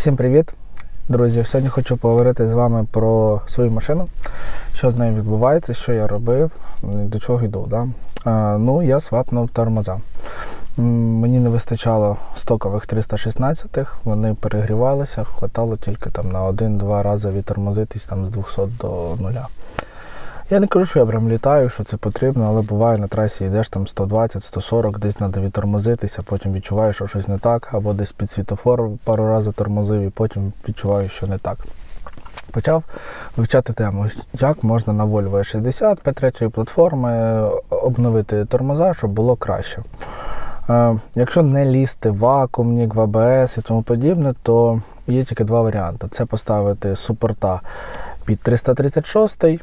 Всім привіт, друзі! Сьогодні хочу поговорити з вами про свою машину, що з нею відбувається, що я робив, до чого йду. Да? А, ну, я свапнув тормоза. Мені не вистачало стокових 316-х, вони перегрівалися, хватало тільки там на один-два рази відтормозитись там, з 200 до нуля. Я не кажу, що я прям літаю, що це потрібно, але буває на трасі йдеш там 120-140, десь треба відтормозитися, потім відчуваєш, що щось не так, або десь під світофор пару разів тормозив, і потім відчуваю, що не так. Почав вивчати тему, як можна на Volvo E60 P3 платформи обновити тормоза, щоб було краще. Е, Якщо не лізти в вакуумник, в АБС і тому подібне, то є тільки два варіанти: це поставити супорта під 336 е,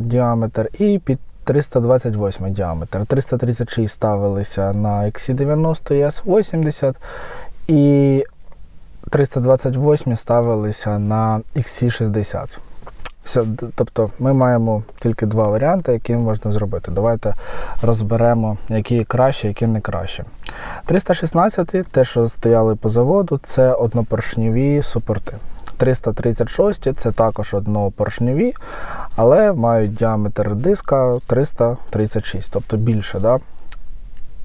діаметр і під 328 діаметр. 336 ставилися на XC90 і S80 і 328 ставилися на XC60. Все, тобто ми маємо тільки два варіанти, які можна зробити. Давайте розберемо, які краще, які не краще. 316, те, що стояли по заводу, це однопоршневі супорти. 336 це також однопоршневі, але мають діаметр диска 336, тобто більше. Да?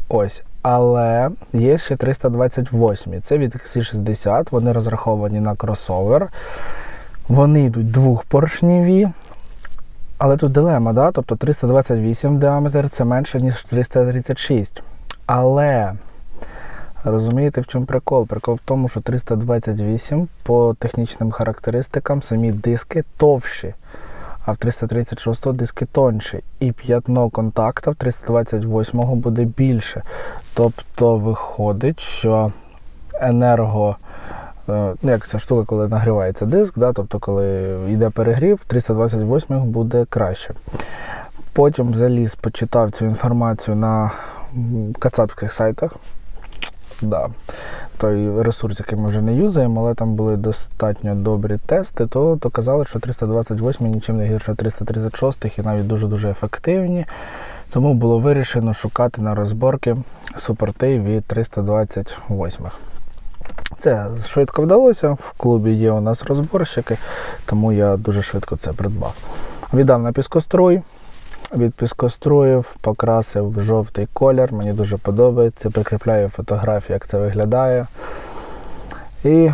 Ось. Але є ще 328. Це від XC60, вони розраховані на кросовер. Вони йдуть двохпоршневі. Але тут дилема, да? тобто 328 діаметр це менше, ніж 336. Але розумієте, в чому прикол? Прикол в тому, що 328 по технічним характеристикам самі диски товщі, а в 336 диски тонші. І п'ятно контакта в 328 буде більше. Тобто виходить, що енерго. е, Ну, як ця штука, коли нагрівається диск, да, тобто коли йде перегрів, 328 буде краще. Потім заліз, почитав цю інформацію на кацапських сайтах. Да. Той ресурс, який ми вже не юзаємо, але там були достатньо добрі тести, то доказали, що 328 нічим не гірше 336 і навіть дуже-дуже ефективні. Тому було вирішено шукати на розборки супорти від 328. Це швидко вдалося. В клубі є у нас розборщики, тому я дуже швидко це придбав. Віддав на піскоструй. Від піскоструїв покрасив в жовтий колір. Мені дуже подобається. Прикріпляю фотографію, як це виглядає. І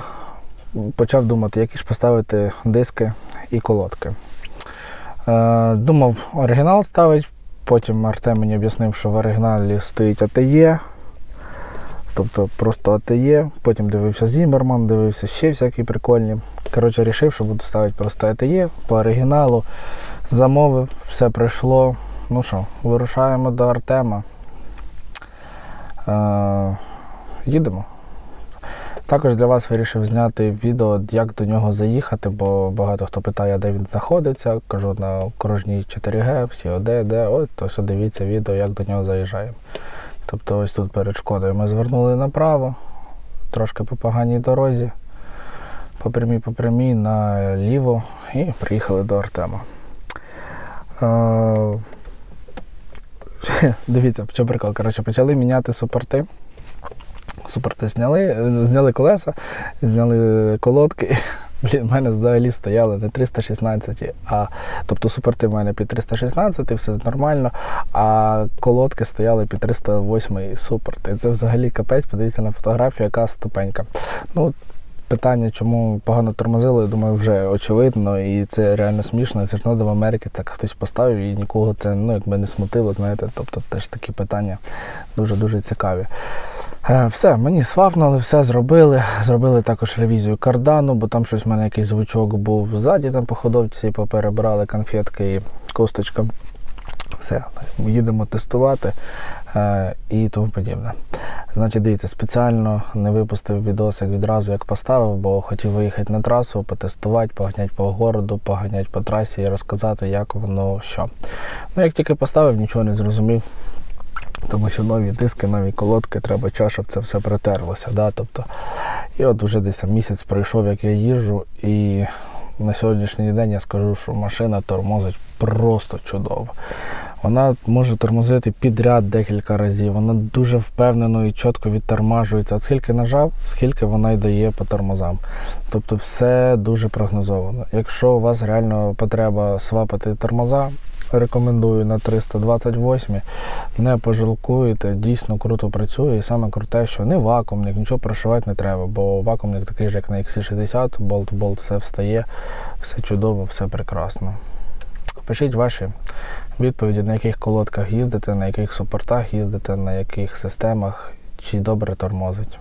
почав думати, які ж поставити диски і колодки. Е, думав оригінал ставити. Потім Артем мені об'яснив, що в оригіналі стоїть АТЕ. Тобто просто АТЕ. Потім дивився Зімерман, дивився ще всякі прикольні. Коротше, вирішив, що буду ставити просто АТЕ по оригіналу. Замовив, все прийшло. Ну що, вирушаємо до Артема. Е, їдемо. Також для вас вирішив зняти відео, як до нього заїхати, бо багато хто питає, де він знаходиться. Кажу на окружній 4G, всі де, де, от, ось дивіться відео, як до нього заїжджаємо. Тобто ось тут перед шкодою ми звернули направо, трошки по поганій дорозі, по прямій, по прямій, наліво і приїхали до Артема. Дивіться, в чому прикол. Коротше, почали міняти супорти. Супорти зняли, е, зняли колеса, зняли колодки. Блін, в мене взагалі стояли не 316, а тобто супорти в мене під 316, все нормально, а колодки стояли під 308 супорт. І це взагалі капець, подивіться на фотографію, яка ступенька. Ну, питання, чому погано тормозили, я думаю, вже очевидно, і це реально смішно. Це ж треба в Америці так хтось поставив і нікого це ну, якби не смутило, знаєте. Тобто теж такі питання дуже-дуже цікаві. Е, Все, мені свапнули, все зробили. Зробили також ревізію кардану, бо там щось в мене якийсь звучок був ззаді, там по ходовці поперебрали конфетки і косточка. Все, їдемо тестувати е, і тому подібне. Значить, дивіться, спеціально не випустив відосик відразу, як поставив, бо хотів виїхати на трасу, потестувати, поганяти по городу, поганяти по трасі і розказати, як воно що. Ну, як тільки поставив, нічого не зрозумів. Тому що нові диски, нові колодки, треба час, щоб це все притерлося. Да? Тобто, і от вже десь місяць пройшов, як я їжджу, і на сьогоднішній день я скажу, що машина тормозить просто чудово. Вона може тормозити підряд декілька разів. Вона дуже впевнено і чітко відтормажується. От скільки нажав, скільки вона й дає по тормозам. Тобто все дуже прогнозовано. Якщо у вас реально потреба свапати тормоза, рекомендую на 328. Не пожалкуєте, дійсно круто працює. І саме круте, що не вакуумник, нічого прошивати не треба, бо вакуумник такий ж, як на XC60, болт в болт все встає, все чудово, все прекрасно. Пишіть ваші відповіді, на яких колодках їздите, на яких супортах їздите, на яких системах, чи добре тормозить.